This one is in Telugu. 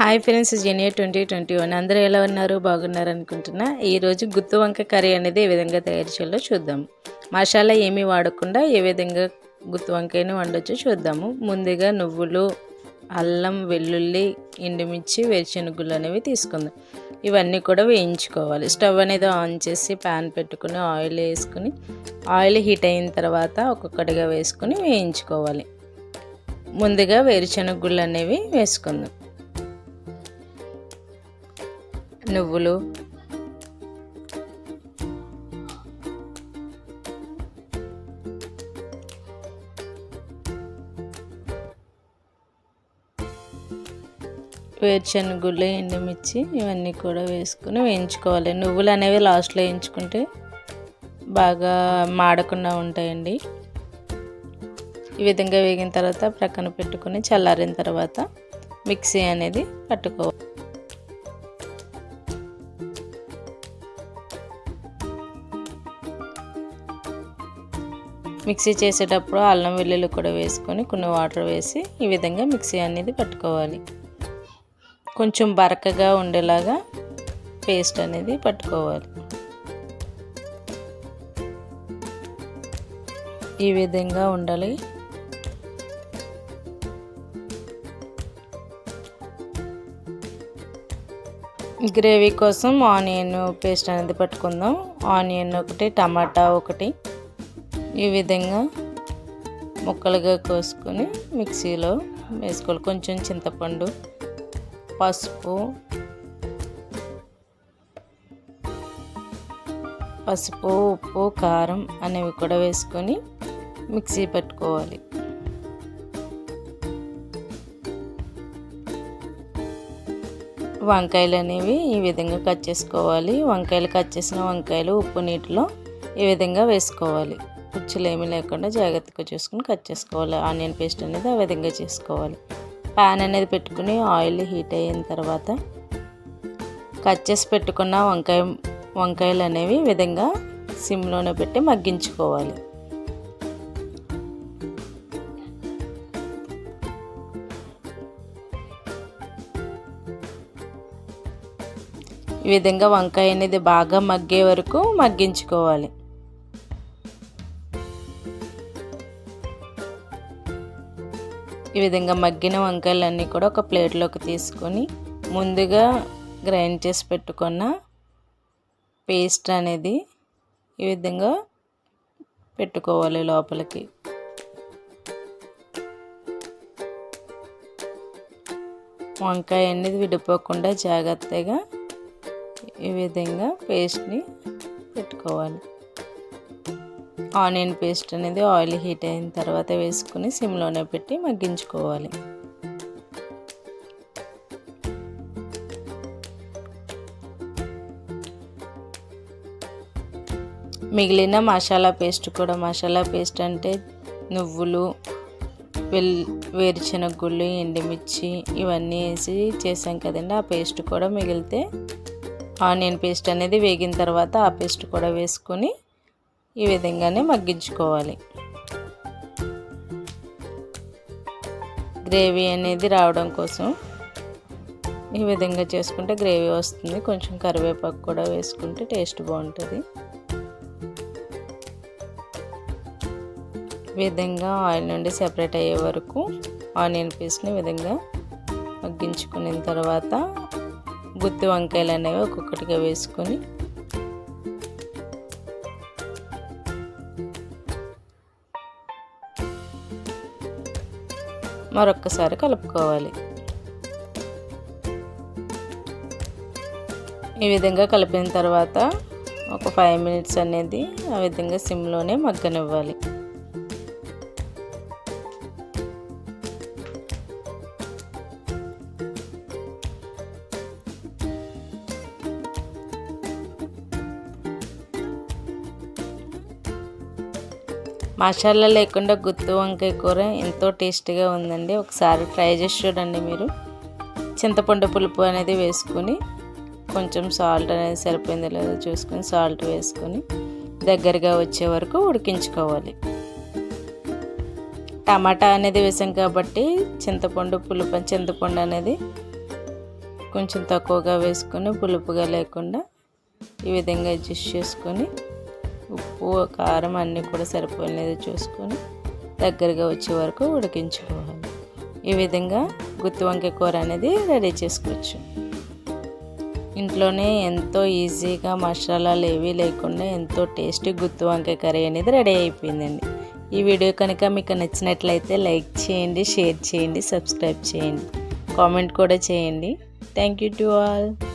Hi friends junior twenty twenty one అందరూ ఎలా ఉన్నారు? బాగున్నారు అనుకుంటున్నా. ఈరోజు గుత్తి వంక కర్రీ అనేది ఏ విధంగా తయారు చేయాలో చూద్దాం. మసాలా ఏమీ వాడకుండా ఏ విధంగా గుత్తి వంకాయని వండొచ్చో చూద్దాము. ముందుగా నువ్వులు అల్లం వెల్లుల్లి ఎండుమిర్చి వేరుశెనుగులు అనేవి తీసుకుందాం. ఇవన్నీ కూడా వేయించుకోవాలి. స్టవ్ అనేది ఆన్ చేసి ప్యాన్ పెట్టుకుని ఆయిల్ వేసుకుని ఆయిల్ హీట్ అయిన తర్వాత ఒక్కొక్కటిగా వేసుకుని వేయించుకోవాలి. ముందుగా వేరుశనగుళ్ళు అనేవి వేసుకుందాం. నువ్వులు. వేరుశనగుళ్ళు ఎండుమిర్చి ఇవన్నీ కూడా వేసుకుని వేయించుకోవాలి. నువ్వులు అనేవి లాస్ట్లో వేయించుకుంటే బాగా మాడకుండా ఉంటాయండి. ఈ విధంగా వేగిన తర్వాత ప్రక్కన పెట్టుకుని చల్లారిన తర్వాత మిక్సీ అనేది పట్టుకోవాలి. మిక్సీ చేసేటప్పుడు అల్లం వెల్లుల్లి కూడా వేసుకొని కొన్ని వాటర్ వేసి ఈ విధంగా మిక్సీ అనేది పట్టుకోవాలి. కొంచెం బరకగా ఉండేలాగా పేస్ట్ అనేది పట్టుకోవాలి. ఈ విధంగా ఉండాలి. గ్రేవీ కోసం ఆనియన్ పేస్ట్ అనేది పట్టుకుందాం. ఆనియన్ ఒకటి టమాటా ఒకటి. ఈ విధంగా ముక్కలుగా కోసుకొని మిక్సీలో వేసుకోవాలి. కొంచెం చింతపండు పసుపు పసుపు ఉప్పు కారం అనేవి కూడా వేసుకొని మిక్సీ పెట్టుకోవాలి. వంకాయలు అనేవి ఈ విధంగా కట్ చేసుకోవాలి. వంకాయలు కట్ చేసిన వంకాయలు ఉప్పు నీటిలో ఈ విధంగా వేసుకోవాలి. పుచ్చులు ఏమీ లేకుండా జాగ్రత్తగా చూసుకుని కట్ చేసుకోవాలి. ఆనియన్ పేస్ట్ అనేది ఆ విధంగా చేసుకోవాలి. ప్యాన్ అనేది పెట్టుకుని ఆయిల్ హీట్ అయిన తర్వాత కట్ చేసి పెట్టుకున్న వంకాయ వంకాయలు అనేవి విధంగా సిమ్లోనే పెట్టి మగ్గించుకోవాలి. ఈ విధంగా వంకాయ అనేది బాగా మగ్గే వరకు మగ్గించుకోవాలి. ఈ విధంగా మగ్గిన వంకాయలన్నీ కూడా ఒక ప్లేట్లోకి తీసుకొని ముందుగా గ్రైండ్ చేసి పెట్టుకున్న పేస్ట్ అనేది ఈ విధంగా పెట్టుకోవాలి లోపలికి. వంకాయ అనేది విడిపోకుండా జాగ్రత్తగా ఈ విధంగా పేస్ట్ని పెట్టుకోవాలి. ఆనియన్ పేస్ట్ అనేది ఆయిల్ హీట్ అయిన తర్వాత వేసుకుని సిమ్లోనే పెట్టి మగ్గించుకోవాలి. మిగిలిన మసాలా పేస్ట్ కూడా మసాలా పేస్ట్ అంటే నువ్వులు వెల్ వేరుశనగుళ్ళు ఎండుమిర్చి ఇవన్నీ వేసి చేసాం కదండి. ఆ పేస్ట్ కూడా మిగిలితే ఆనియన్ పేస్ట్ అనేది వేగిన తర్వాత ఆ పేస్ట్ కూడా వేసుకొని ఈ విధంగానే మగ్గించుకోవాలి. గ్రేవీ అనేది రావడం కోసం ఈ విధంగా చేసుకుంటే గ్రేవీ వస్తుంది. కొంచెం కరివేపాకు కూడా వేసుకుంటే టేస్ట్ బాగుంటుంది. ఈ విధంగా ఆయిల్ నుండి సెపరేట్ అయ్యే వరకు ఆనియన్ పీస్ని విధంగా మగ్గించుకున్న తర్వాత గుత్తి వంకాయలు అనేవి ఒక్కొక్కటిగా వేసుకొని మరొక్కసారి కలుపుకోవాలి. ఈ విధంగా కలిపిన తర్వాత ఒక ఫైవ్ మినిట్స్ అనేది ఆ విధంగా సిమ్లోనే మగ్గనివ్వాలి. మసాలా లేకుండా గుత్తి వంకాయ కూర ఎంతో టేస్టీగా ఉందండి. ఒకసారి ట్రై చేసి చూడండి మీరు. చింతపండు పులుపు అనేది వేసుకొని కొంచెం సాల్ట్ అనేది సరిపోయిందో లేదో చూసుకొని సాల్ట్ వేసుకొని దగ్గరగా వచ్చే వరకు ఉడికించుకోవాలి. టమాటా అనేది వేసాం కాబట్టి చింతపండు పులుపు చింతపండు అనేది కొంచెం తక్కువగా వేసుకొని పులుపుగా లేకుండా ఈ విధంగా అడ్జస్ట్ చేసుకొని ఉప్పు కారం అన్నీ కూడా సరిపోలేదు చూసుకొని దగ్గరగా వచ్చే వరకు ఉడికించుకోవాలి. ఈ విధంగా గుత్తి వంకాయ కూర అనేది రెడీ చేసుకోవచ్చు. ఇంట్లోనే ఎంతో ఈజీగా మసాలాలు ఏవీ లేకుండా ఎంతో టేస్టీ గుత్తి వంకాయ కర్రీ అనేది రెడీ అయిపోయిందండి. ఈ వీడియో కనుక మీకు నచ్చినట్లయితే లైక్ చేయండి షేర్ చేయండి సబ్స్క్రైబ్ చేయండి. కామెంట్ కూడా చేయండి. Thank you to all.